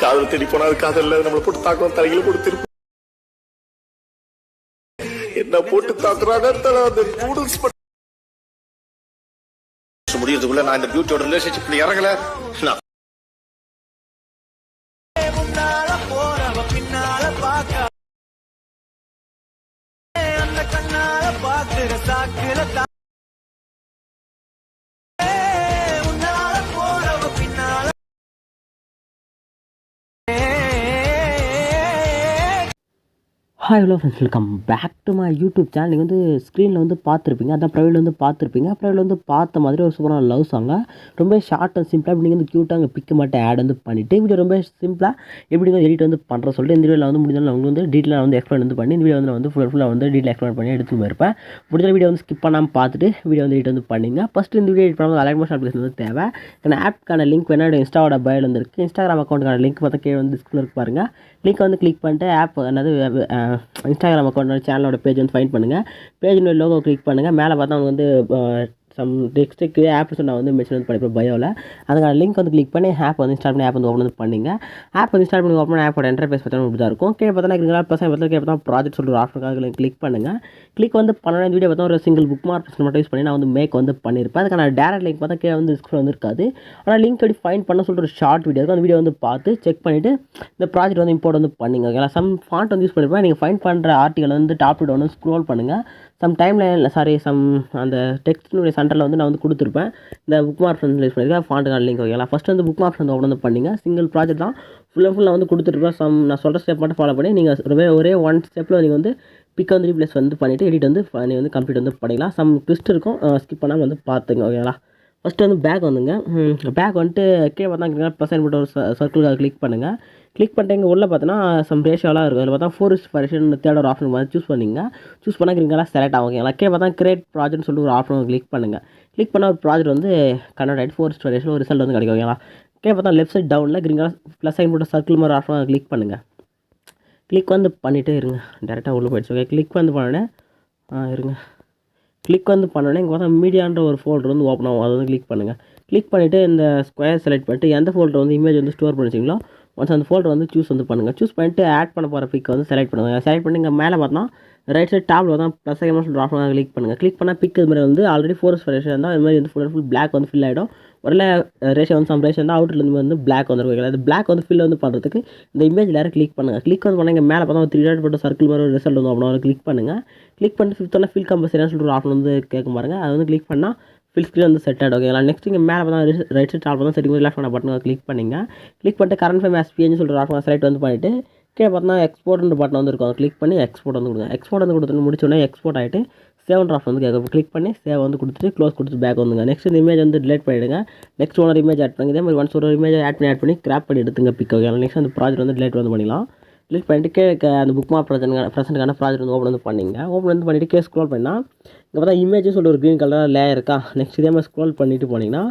காதல் தேடி போனா அது காதல் இல்ல நம்மளை போட்டு தாக்கம் தலைகளை கொடுத்திருப்போம் என்ன போட்டு தாக்குறாங்க அந்த நூடுல்ஸ் முடியறதுக்குள்ள நான் இந்த பியூட்டியோட ரிலேஷன்ஷிப்ல இறங்கல. நான் hi hello friends welcome back to my YouTube channel நீங்கள் வந்து ஸ்க்ரீனில் வந்து பார்த்துருப்பீங்க. அதான் ப்ரைவேட் வந்து பார்த்துருப்பீங்க. ப்ரைவேட் வந்து பார்த்த மாதிரி ஒரு சூப்பரான லவ் சாங்க ரொம்ப ஷார்ட் அண்ட் சிம்பிளாக இப்படி நீங்கள் வந்து க்யூட்டாக அங்கே பிக்க மாட்டேன் ஆட் வந்து பண்ணிவிட்டு வீடியோ ரொம்ப சிம்பிளாக எப்படி வந்து எடிட் வந்து பண்ணுற சொல்லிட்டு இந்த வீடியோவில் வந்து முடிஞ்சாலும் அவங்க வந்து டீட்டெயிலாக வந்து எக்ஸ்பிளைன் வந்து பண்ணி இந்த வீடியோ வந்து நான் வந்து ஃபுல் ஃபுல்லாக வந்து டீட்டெயில் எக்ஸ்பிளைன் பண்ணி எடுத்து போயிருப்பேன். முடிஞ்ச வீடியோ வந்து ஸ்கிப் பண்ணாமல் பார்த்துட்டு வீடியோ வந்து எடிட் வந்து பண்ணிங்க. ஃபஸ்ட்டு இந்த வீடியோ எடிட் பண்ணும்போது அலைட் மோஷன் அப்ளிகேஷன் வந்து தேவை. ஏன்னா ஆப்க்கான லிங்க் என்னோட இன்ஸ்டாவோட பயோவில் வந்து இருக்குது இன்ஸ்டாகிராம் அக்கௌண்ட்டுக்கான லிங்க் பார்த்தா கீழே வந்து டிஸ்பிளே இருக்கு பாருங்கள் லிங்க் வந்து கிளிக் பண்ணிட்டு ஆப் என்னது இன்ஸ்டாகிராம் அக்கௌண்ட் சேனலோட பேஜ் வந்து ஃபைண்ட் பண்ணுங்கள் பேஜ் லோகோ கிளிக் பண்ணுங்கள் மேலே பார்த்தா அவங்க வந்து சம் டெக்ஸ்ட்டுக்கு ஆப் நான் வந்து மென்ஷன் வந்து பண்ணிப்பேன் பயோவில் அதுக்கான லிங்க் வந்து கிளிக் பண்ணி ஆப் வந்து இன்ஸ்டால் பண்ணி ஆப் வந்து ஓப்பன் வந்து பண்ணிங்க. ஆப் வந்து இன்ஸ்டால் பண்ணி ஓப்பன் ஆப்போட இன்டர்ஃபேஸ் பார்த்தா இப்படி தான் இருக்கும். கீழே பார்த்தா இருக்கிற பசங்க பார்த்தா கீழே பார்த்தா ப்ராஜெக்ட் சொல்லிட்டு ஆப்ஷனுக்காக கிளிக் பண்ணுங்கள் கிளிக் வந்து பண்ணணும் வீடியோ பார்த்தா ஒரு சிங்கிள் புக் மார்க் மட்டும் யூஸ் பண்ணி நான் வந்து மேக் வந்து பண்ணியிருப்பேன் அதுக்கான டேரக்ட் லிங்க் பார்த்தா கீழே வந்து டிஸ்கிரிப்ஷன் வந்து இருக்காது. ஆனால் லிங்க் எப்படி ஃபைன் பண்ண சொல்லிட்டு ஒரு ஷார்ட் வீடியோ இருக்கும் அந்த வீடியோ வந்து பார்த்து செக் பண்ணிவிட்டு இந்த ப்ராஜெக்ட் வந்து இம்போர்ட் வந்து பண்ணுங்க ஓகேங்களா சம் ஃபாண்ட் வந்து யூஸ் பண்ணியிருப்பேன் நீங்கள் ஃபைன் பண்ணுற ஆர்டிகல் வந்து டாப் வீடியோ வந்து ஸ்க்ரோல் பண்ணுங்கள் சம் டைமில் சாரி சம் அந்த டெக்ஸ்டினுடைய சென்டரில் வந்து நான் வந்து கொடுத்துருப்பேன். இந்த புக் மார்க் வந்து யூஸ் பண்ணியிருக்கேன் ஃபாண்ட்டுக்கான லிங்க் ஓகேங்களா ஃபஸ்ட்டு வந்து புக் மார்க்ஸ் வந்து ஓப்பன் வந்து பண்ணிங்க. சிங்கிள் ப்ராஜெக்ட் தான். ஃபுல் அண்ட் ஃபுல்லாக வந்து கொடுத்துருப்பேன் சம் நான் சொல்கிற ஸ்டெப் மட்டும் ஃபாலோ பண்ணி நீங்கள் ஒரே ஒரே ஒன் ஸ்டெப்பில் நீங்கள் வந்து பிக் வந்து ரீப்ளேஸ் வந்து பண்ணிவிட்டு எடிட் வந்து நீங்கள் வந்து கம்ப்ளீட் வந்து பண்ணிக்கலாம். சம் ட்விஸ்ட் இருக்கும். ஸ்கிப் பண்ணாமல் வந்து பார்த்துங்க ஓகேங்களா ஃபஸ்ட்டு வந்து பேக் வந்துங்க. பேக் வந்துட்டு கீழே பார்த்தா ப்ரெசென்ட் போட்டு ஒரு சர்க்கிள் கிளிக் பண்ணுங்கள் கிளிக் பண்ணிட்டு இங்கே உள்ளே பார்த்தோன்னா சம் ரேஷியோலாம் இருக்கும். அதில் பார்த்தா ஃபோர் இஸ் ஃபரேஷன் தேர்ட் ஒரு ஆப்ஷன் பார்த்து சூஸ் பண்ணிங்க. சூஸ் பண்ணால் கிரிங்கெல்லாம் செலக்ட் ஆகும் ஓகேங்களா கீழே பார்த்தா கிரியேட் ப்ராஜெக்ட்னு சொல்லிட்டு ஒரு ஆப்ஷன் கிளிக் பண்ணுங்கள் கிளிக் பண்ணால் ஒரு ப்ராஜெக்ட் வந்து கன்வெர்ட் ஆகிட்டு ஃபோர் இஸ் ஒரு ரிசல்ட் வந்து கிடைக்கும் ஓகேங்களா கே பார்த்தா லெஃப்ட் சைட் டவுனில் கிரிங்கெல்லாம் ப்ளஸ் சைன் போட்டு சர்க்கிள் மாதிரி ஆப்ஷன் கிளிக் பண்ணுங்கள் கிளிக் வந்து பண்ணிகிட்டே இருங்க. டேரெக்டாக உள்ளே போயிடுச்சு ஓகே கிளிக் வந்து பண்ணோடனே இருங்க. கிளிக் வந்து பண்ணோடனே இங்கே பார்த்தா மீடியான்ற ஒரு ஃபோல்டர் வந்து ஓப்பன் ஆகும். அதை வந்து கிளிக் பண்ணுங்கள் கிளிக் பண்ணிவிட்டு இந்த ஸ்கொயர் செலக்ட் பண்ணிட்டு எந்த ஃபோல்டர் வந்து இமேஜ் வந்து ஸ்டோர் பண்ணிச்சிங்களோ ஒன்ஸ் அந்த ஃபோல்டர் வந்து சூஸ் வந்து பண்ணுங்கள் சூஸ் பண்ணிட்டு ஆட் பண்ண போகிற பிக் வந்து செலக்ட் பண்ணுங்கள் செலக்ட் பண்ணி இங்கே மேலே பார்த்தா ரைட் சைட் டாப்பில் தான் ப்ளஸ் ஐக்கமாக சொல்லிட்டு ஆப்ஷன் கிளிக் பண்ணுங்கள் கிளிக் பண்ணால் பிக் இது மாதிரி வந்து ஆல்ரெடி ஃபோர்ஸ் ரேஷன் இருந்தால் இது மாதிரி வந்து ஃபுல் ஃபுல் பிளாக் வந்து ஃபில் ஆகிடும் வரல ரேஷன் வந்து சம் ரேஷன் இருந்தால் அவுட்லேருந்து வந்து பிளாக் வந்துருக்கும் அது பிளாக் வந்து ஃபில் வந்து பண்ணுறதுக்கு இந்த இமேஜ் நேரம் கிளிக் பண்ணுங்கள் கிளிக் வந்து பண்ணால் இங்கே மேலே பார்த்தா த்ரீ டாட் போட்டு சர்க்கிள் மாதிரி ஒரு ரிசல்ட் வந்து அப்படின்னா கிளிக் பண்ணுங்கள் கிளிக் பண்ணிட்டு ஃபிஃப்த்தில் ஃபில் கம்பல்சரியாக சொல்லிட்டு ஒரு ஆப்ஷன் வந்து கேட்க பாருங்கள் அது வந்து கிளிக் பண்ணால் ஃபில் ஸ்க்ரீன் வந்து செட் ஆகிடும் ஓகேங்களா நெக்ஸ்ட் இங்கே மேலே பார்த்தா ரைட் சைட் டாப் தான் செட்டிங் ரிலாக்ஸ் பண்ண பட்டன் கிளிக் பண்ணிங்க. கிளிக் பண்ணிட்டு கரண்ட் ஃபைம் எஸ்பிஎன்னு சொல்லிட்டு ஆஃப் செலக்ட் வந்து பண்ணிவிட்டு கீழே பார்த்தா எக்ஸ்போர்ட்னு பட்டன் வந்து இருக்கும். கிளிக் பண்ணி எக்ஸ்போர்ட் வந்து கொடுங்க. எக்ஸ்போர்ட் வந்து கொடுத்து முடிச்சோடனே எக்ஸ்போர்ட் ஆகிட்டு சேவ் ஆஃப் வந்து கேட்கும். கிளிக் பண்ணி சேவ் வந்து கொடுத்துட்டு க்ளோஸ் கொடுத்து பேக் வந்துங்க. நெக்ஸ்ட் இந்த இமேஜ் வந்து டிலேட் பண்ணிவிடுங்க நெக்ஸ்ட் ஒன் இமேஜ் ஆட் பண்ணுங்க. இதே மாதிரி ஒன்ஸ் ஒரு இமேஜ் ஆட் பண்ணி ஆட் பண்ணி கிராப் பண்ணி எடுத்துங்க பிக் ஓகே நெக்ஸ்ட் அந்த ப்ராஜெக்ட் வந்து டிலேட் வந்து பண்ணிக்கலாம் டிலீட் பண்ணிட்டு கே அந்த புக் மார்க் ப்ரெசென்ட் ப்ரெசென்ட்டுக்கான ப்ராஜெக்ட் வந்து ஓப்பன் வந்து பண்ணிங்க. ஓப்பன் வந்து பண்ணிவிட்டு கே ஸ்க்ரோல் பண்ணால் இங்கே பார்த்தா இமேஜ் சொல்லிட்டு ஒரு க்ரீன் கலர் லேயர் இருக்கா? நெக்ஸ்ட் இதே மாதிரி ஸ்க்ரோல் பண்ணிட்டு போனீங்கன்னா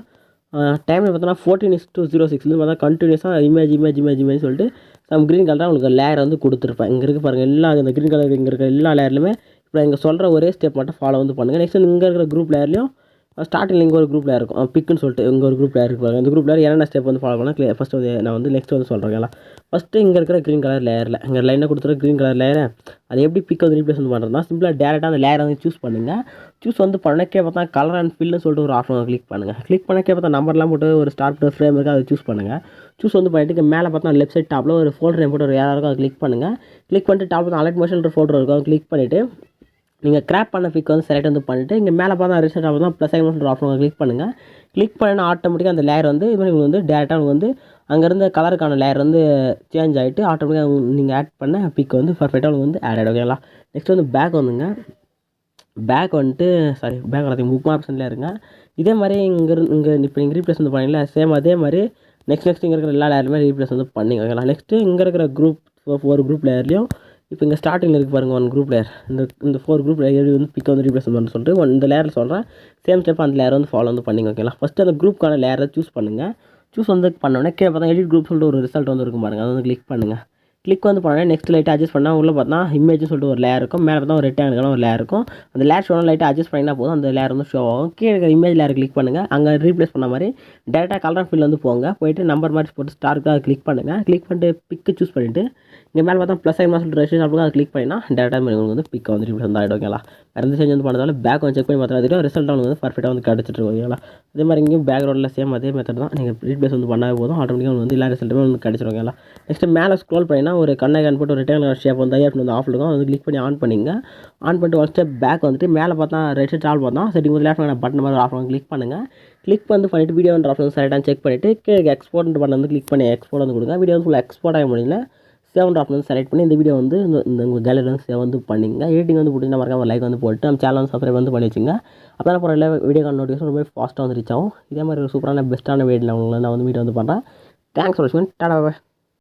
டைமில் பார்த்தோன்னா ஃபோர்டீன் இஸ் டூ ஜீரோ சிக்ஸ்லேருந்து பார்த்தா கண்டினியூஸாக இமேஜ் இமேஜ் இமேஜ் இமேஜ் சொல்லிட்டு நம்ம க்ரீன் கலராக உங்களுக்கு லேயர் வந்து கொடுத்துருப்பேன். இங்கே இருக்க பாருங்கள் எல்லா இந்த க்ரீன் கலர் இங்கே இருக்கிற எல்லா லேயர்லையுமே இப்போ இங்கே சொல்கிற ஒரே ஸ்டெப் மட்டும் ஃபாலோ வந்து பண்ணுங்கள் நெக்ஸ்ட் இங்கே இருக்கிற குரூப் லேயர்லையும் ஸ்டார்டிங் இங்கே ஒரு குரூப்பில் இருக்கும். பிக்குன்னு சொல்லிட்டு இங்கே ஒரு குரூப்பில் லேயர் இந்த குரூப் என்னென்ன ஸ்டெப் வந்து ஃபாலோ பண்ணால் க்ளியர் ஃபஸ்ட்டு வந்து நான் வந்து நெக்ஸ்ட் வந்து சொல்கிறேன் ஃபஸ்ட்டு இங்கே இருக்கிற க்ரீன் கலர் லேயரில் இங்கே லைனாக கொடுத்துருக்க க்ரீன் கலர் லேயரை அது எப்படி பிக் வந்து ரீப்ளேஸ் வந்து பண்ணுறதுனா சிம்பிளாக டேரெக்டாக அந்த லேயரை வந்து சூஸ் பண்ணுங்கள் சூஸ் வந்து பண்ணக்கே பார்த்தா கலர் அண்ட் ஃபில்னு சொல்லிட்டு ஒரு ஆப்ஷன் கிளிக் பண்ணுங்கள் கிளிக் பண்ணக்கே பார்த்தா நம்பர்லாம் போட்டு ஒரு ஸ்டார் போட்டு ஃப்ரேம் இருக்குது அதை சூஸ் பண்ணுங்கள் சூஸ் வந்து பண்ணிட்டு மேலே பார்த்தா லெஃப்ட் சைட் டாப்பில் ஒரு ஃபோல்டர் போட்டு ஒரு யாராக இருக்கும் அதை கிளிக் பண்ணுங்கள் கிளிக் பண்ணிட்டு டாப்பில் அலர்ட் மோஷன் ஃபோல்டர் இருக்கும் அதை கிளிக் பண்ணிவிட்டு நீங்கள் கிராப் பண்ண பிக் வந்து செலக்ட் வந்து பண்ணிவிட்டு இங்கே மேலே பார்த்தா ரிசல்ட் ஆகும் தான் ப்ளஸ் ஐமன் ஆப்ஷன் கிளிக் பண்ணுங்கள் கிளிக் பண்ணினா ஆட்டோமேட்டிக்காக அந்த லேயர் வந்து இது மாதிரி உங்களுக்கு வந்து டேரெக்டாக உங்களுக்கு வந்து அங்கேருந்து கலருக்கான லேயர் வந்து சேஞ்ச் ஆகிட்டு ஆட்டோமேட்டிக்காக நீங்கள் ஆட் பண்ண பிக் வந்து பர்ஃபெக்டாக உங்களுக்கு வந்து ஆட் ஆகிடும் ஓகேங்களா நெக்ஸ்ட் வந்து பேக் வந்துங்க. பேக் வந்துட்டு சாரி பேக் எல்லாத்தையும் புக் ஆப்ஷனில் இருங்க. இதே மாதிரி இங்கே இங்கே இப்போ நீங்கள் ரீப்ளேஸ் வந்து பண்ணீங்களா சேம் அதே மாதிரி நெக்ஸ்ட் நெக்ஸ்ட் இங்கே இருக்கிற எல்லா லேயருமே ரீப்ளேஸ் வந்து பண்ணிங்க ஓகேங்களா நெக்ஸ்ட்டு இங்கே இருக்கிற குரூப் ஒரு குரூப் லேயர்லேயும் இப்போ இங்கே ஸ்டார்டிங்கில் இருக்குது பாருங்கள் ஒன் குரூப் லேயர் இந்த இந்த ஃபோர் குரூப் லேயர் வந்து பிக் வந்து ரீப்ளேஸ் பண்ணு சொல்லிட்டு ஒன் இந்த லேயரில் சொல்கிறேன் சேம் ஸ்டெப் அந்த லேயர் வந்து ஃபாலோ வந்து பண்ணிங்க ஓகேங்களா ஃபஸ்ட்டு அந்த குரூப்க்கான லேயரை சூஸ் பண்ணுங்கள் சூஸ் வந்து பண்ணோன்னே கீழே பார்த்தா எடிட் குரூப் சொல்லிட்டு ஒரு ரிசல்ட் வந்து இருக்கும் பாருங்கள் அதை வந்து கிளிக் பண்ணுங்கள் கிளிக் வந்து பண்ணால் நெக்ஸ்ட் லைட்டை அட்ஜஸ்ட் பண்ணால் உள்ளே பார்த்தா இமேஜ்னு சொல்லிட்டு ஒரு லேயர் இருக்கும். மேலே பார்த்தா ஒரு ரெக்டாங்கிளான ஒரு லேயர் இருக்கும். அந்த லேர் ஷோ லைட்டாக அட்ஜஸ்ட் பண்ணிங்கன்னா போதும். அந்த லேயர் வந்து ஷோ ஆகும். கீழே இருக்கிற இமேஜ் லேயர் கிளிக் பண்ணுங்கள் அங்கே ரீப்ளேஸ் பண்ண மாதிரி டேரெக்டாக கலர் ஃபீல் வந்து போங்க. போயிட்டு நம்பர் மாதிரி போட்டு ஸ்டார்க்காக அதை கிளிக் பண்ணுங்கள் கிளிக் பண்ணிட்டு பிக்கு சூஸ் பண்ணிவிட்டு இங்கே மேலே பார்த்தா ப்ளஸ் ஐமா சொல்லிட்டு ரெஜிஸ்டர் அப்படிங்க அதை கிளிக் பண்ணினா டேரெக்டாக உங்களுக்கு வந்து பிக் வந்து ரீப்ளேஸ் வந்து ஆகிடும் ஓகேங்களா வேறு செஞ்சு வந்து பண்ணதால பேக் வந்து செக் பண்ணி பார்த்தா தெரியும் ரிசல்ட் வந்து பர்ஃபெக்டாக வந்து கிடச்சிட்டு இருக்கும் ஓகேங்களா அதே மாதிரி இங்கேயும் பேக்ரவுண்டில் சேம் அதே மெத்தட் தான். நீங்கள் ரீப்ளேஸ் வந்து பண்ணாவே போதும். ஆட்டோமேட்டிக்காக வந்து எல்லா ரிசல்ட்டுமே வந்து கிடச்சிரும் ஓகேங்களா நெக்ஸ்ட் மேலே ஸ்க்ரோல் பண்ணினா ஒரு கண்ணை கண் போட்டு ஒரு ரிட்டர்ன் ஷேப் வந்து ஐயா வந்து ஆஃப் இருக்கும். அது கிளிக் பண்ணி ஆன் பண்ணிங்க. ஆன் பண்ணிட்டு ஒன் ஸ்டெப் பேக் வந்துட்டு மேலே பார்த்தா ரைட் சைட் ஆல் பார்த்தா செட்டிங் வந்து லேஃப்ட் பட்டன் மாதிரி ஆஃப் கிளிக் பண்ணுங்கள் கிளிக் வந்து பண்ணிவிட்டு வீடியோ வந்து ஆப்ஷன் சைடாக செக் பண்ணிவிட்டு கீழே எக்ஸ்போர்ட் பட்டன் வந்து கிளிக் பண்ணி எக்ஸ்போர்ட் வந்து கொடுங்க. வீடியோ வந்து ஃபுல்லாக எக்ஸ்போர்ட் ஆக முடியல. சேவ் ஆஃப் வந்து செலக்ட் பண்ணி இந்த வீடியோ வந்து இந்த உங்கள் கேலரி வந்து சேவ் வந்து பண்ணிங்க. எடிட்டிங் வந்து போட்டு மறக்காம லைக் வந்து போட்டு நம்ம சேனல் வந்து சப்ஸ்கிரைப் வந்து பண்ணி வச்சுங்க. அப்போ தான் போகிற வீடியோ நோட்டிஃபிகேஷன் ரொம்ப ஃபாஸ்ட்டாக வந்து ரீச் ஆகும். இதே மாதிரி ஒரு சூப்பரான பெஸ்ட்டான வீடியோ உங்களுக்கு நான் வந்து வீடியோ வந்து பண்ணுறேன் தேங்க்ஸ் ஃபார் வாட்சிங் டாடா.